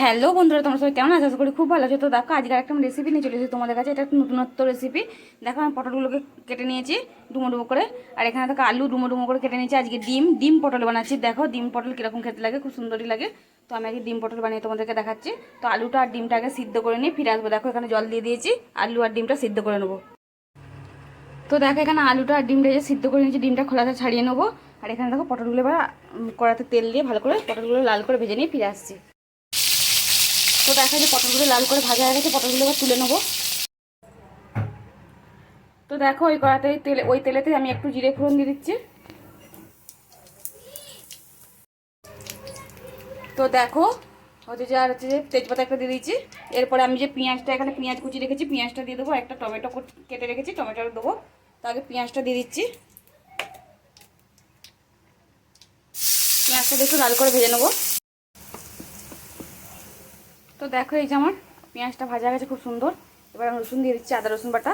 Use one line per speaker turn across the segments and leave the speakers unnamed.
Hello বন্ধুরা, তোমরা সবাই কেমন আছো? আশা করি খুব ভালো আছো। তো দেখো, আজকে একটা রেসিপি নিয়ে চলে এসেছি তোমাদের কাছে। এটা একটা নতুনত্ব রেসিপি দেখো, আমি পটলগুলোকে কেটে নিয়েছি ডুমো ডুমো করে। আর এখানে দেখো, আলু ডুমো ডুমো করে কেটে নিয়েছি। আজকে ডিম ডিম পটল বানাচ্ছি। দেখো, ডিম পটল কীরকম খেতে লাগে, খুব সুন্দরই লাগে। তো আমি আগে ডিম পটল বানিয়ে তোমাদেরকে দেখাচ্ছি। তো আলুটা আর ডিমটা আগে সিদ্ধ করে নিয়ে ফিরে আসব। দেখো, এখানে জল দিয়ে দিয়েছি। আলু আর ডিমটা সিদ্ধ করে নেব। তো দেখো, এখানে আলুটা আর ডিমটা যে সিদ্ধ করে নিয়েছি। ডিমটা খোলাতে ছাড়িয়ে নেব। আর এখানে দেখো, পটলগুলো এবার কড়াতে তেল দিয়ে ভালো করে পটলগুলো লাল করে ভেজে নিয়ে ফিরে আসছি। তো দেখা যে পটলগুলো লাল করে ভাজা হয়ে গেছে, পটলগুলো এবার তুলে নেব। তো দেখো ওই কড়াতে তেলে, ওই তেলেতে আমি একটু জিরে ফোড়ন দিয়ে দিচ্ছি। তো দেখো, হচ্ছে যে আর হচ্ছে যে তেজপাতা একটা দিয়ে দিচ্ছি এরপরে আমি যে পেঁয়াজটা, এখানে পেঁয়াজ কুচি রেখেছি, পেঁয়াজটা দিয়ে দেবো। একটা টমেটো কেটে রেখেছি টমেটো দেবো। তো আগে পেঁয়াজটা দিয়ে দিচ্ছি। পেঁয়াজটা একটু লাল করে ভেজে নেব। তো দেখো এই যে আমার পেঁয়াজটা ভাজা গেছে, খুব সুন্দর। এবার আমি রসুন দিয়ে দিচ্ছি, আদা রসুন বাটা।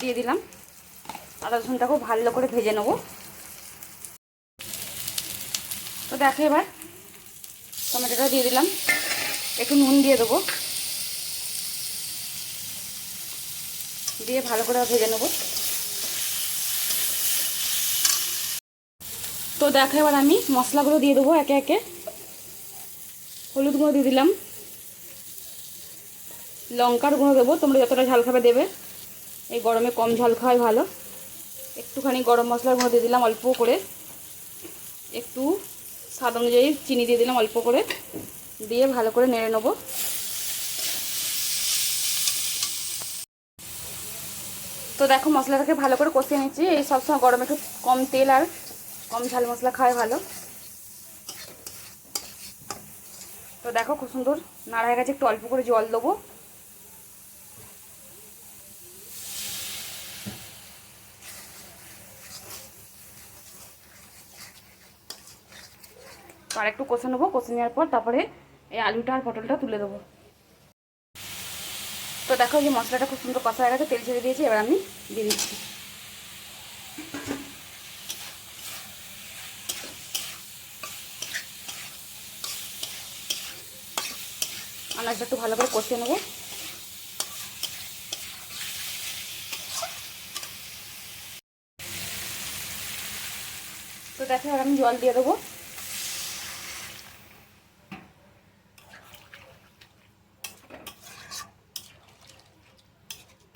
দিয়ে দিলাম। আদা রসুনটাকেও ভালো করে ভেজে নেব। তো দেখো এবার টমেটোটা দিয়ে দিলাম। একটু নুন দিয়ে দেবো। দিয়ে ভালো করে ভেজে নেব। তো দেখো এবার আমি মশলাগুলো দিয়ে দেবো একে একে। হলুদ গুঁড়ো দিয়ে দিলাম। লঙ্কার গুঁড়ো দেবো, তোমরা যতটা ঝাল খাবে দেবে। এই গরমে কম ঝাল খাওয়াই ভালো। একটুখানি গরম মশলার গুঁড়ো দিয়ে দিলাম অল্প করে। একটু স্বাদ অনুযায়ী চিনি দিয়ে দিলাম অল্প করে। দিয়ে ভালো করে নেড়ে নেব। তো দেখো মশলাটাকে ভালো করে কষিয়ে নিচ্ছি। এই সবসময় গরমে একটু কম তেল আর কম ঝাল মশলা খাওয়াই ভালো। তো দেখো খুব সুন্দর নাড়া হয়ে গেছে, একটু অল্প করে জল দেবো। আর একটু কষে নেব, কষে নেওয়ার পর তারপরে এই আলুটা আর পটলটা তুলে দেবো। তো দেখো এই মশলাটা খুব সুন্দর কষা হয়ে গেছে, তেল ছেড়ে দিয়েছি, এবার আমি দিয়ে দিচ্ছি। আনাজটা একটু ভালো করে কষিয়ে নেব। তো দেখো আমি জল দিয়ে দেবো।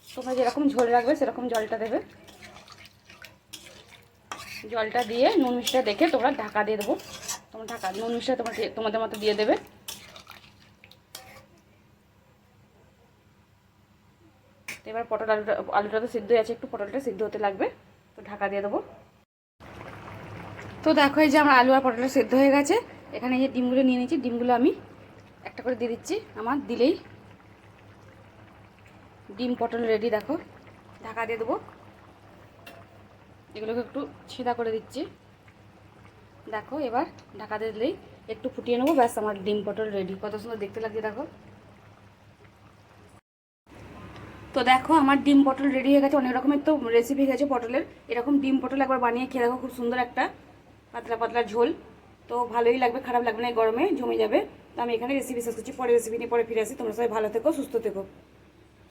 তোমরা যেরকম ঝোল রাখবে, সেরকম জলটা দেবে। জলটা দিয়ে নুন মিষ্টিটা দেখে তোমরা ঢাকা দিয়ে দেবো। তোমরা ঢাকা, নুন মিষ্টিটা তোমার তোমাদের মতো দিয়ে দেবে। এবার পটল আলুটা আলুটা তো সিদ্ধ আছে, একটু পটলটা সিদ্ধ হতে লাগবে। তো ঢাকা দিয়ে দেবো। তো দেখো এই যে আমার আলু আর পটলটা সিদ্ধ হয়ে গেছে। এখানে এই যে ডিমগুলো নিয়ে নিয়েছি, ডিমগুলো আমি একটা করে দিয়ে দিচ্ছি। আমার দিলেই ডিম, পটল রেডি দেখো। ঢাকা দিয়ে দেবো। এগুলোকে একটু ছিঁড়া করে দিচ্ছি। দেখো, এবার ঢাকা দিয়ে দিলেই একটু ফুটিয়ে নেব। ব্যাস, আমার ডিম, পটল রেডি কত সুন্দর দেখতে লাগছে, দেখো। তো দেখো, আমার ডিম পটল রেডি হয়ে গেছে। অনেক রকমের তো রেসিপি গেছে পটলের। এরকম ডিম পটল একবার বানিয়ে খেয়ে দেখো, খুব সুন্দর একটা পাতলা পাতলা ঝোল। তো ভালোই লাগবে, খারাপ লাগবে না গরমে জমে যাবে। তো আমি এখানে রেসিপি শেষ করছি পরে রেসিপি নিয়ে পরে ফিরে আসি। তোমরা সবাই ভালো থেকো, সুস্থ থেকো।